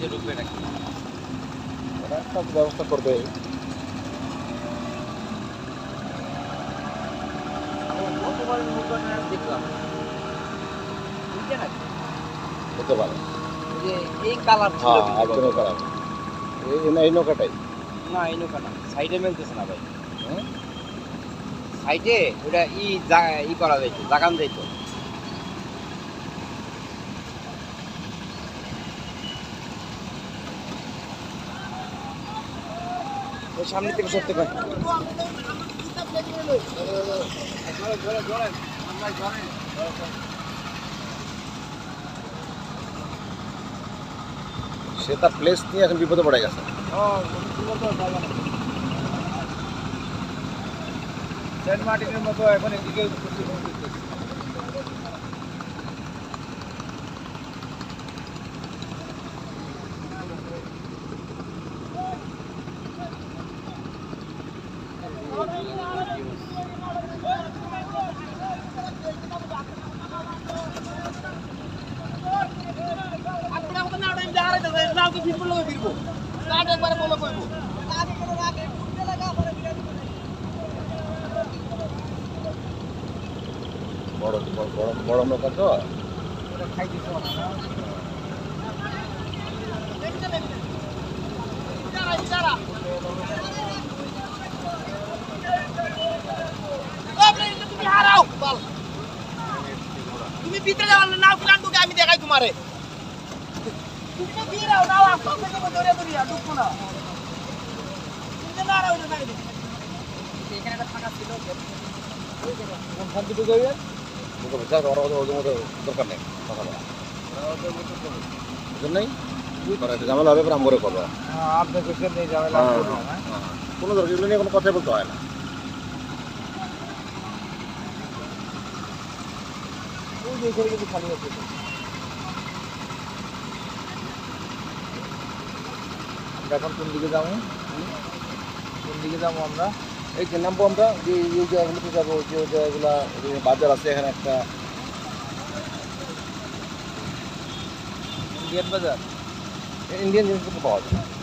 যে ঢুকবে নাকি? ওরা একটা ব্যবস্থা করবে। দেখলাম। হতে পারে। যে এই কালার ছিল হ্যাঁ একদমই। এই নৌকাটাই। না এই নৌকা না। সাইডে মেলতেছে না ভাই? সাইডে ওটা ই ই করা যাইতো জাগান যাইতো। সামনে থেকে সরতে পারে। সে তার প্লেস নিয়ে এখন বিপদে পড়ে গেছে। সেন্ট মার্টিনের মতো এখন এদিকে বড় বড় বড়- বড় নৌকা তো? খাই দিতে হবে না। তুমি হারাও। বল। ভিতরে যাও না প্ল্যান ঢুকে আমি দেখাই তোমারে। তুমি তো দিয়ে দাও নাও আসো থেকে ধরে ধরিয়া ঢুকবো না। তুমি যে না রাও না এখানে একটা ফাঁকা ছিল যাবে দরকার নেই কথা বলা। জন্যই ঝামেলা হবে করব নিয়ে যাবে হ্যাঁ, হ্যাঁ। কোনো দরকার নিয়ে কোনো কথাই বলতে হয় না। খালি আছে। এখন কোন দিকে যাব? কোন দিকে যাব আমরা? এই গেলাম আমরা যে এই জায়গাগুলোতে যাব, যে জায়গাগুলা বাজার আছে এখানে একটা। ইন্ডিয়ান বাজার? ইন্ডিয়ান জিনিসপত্র পাওয়া যায়।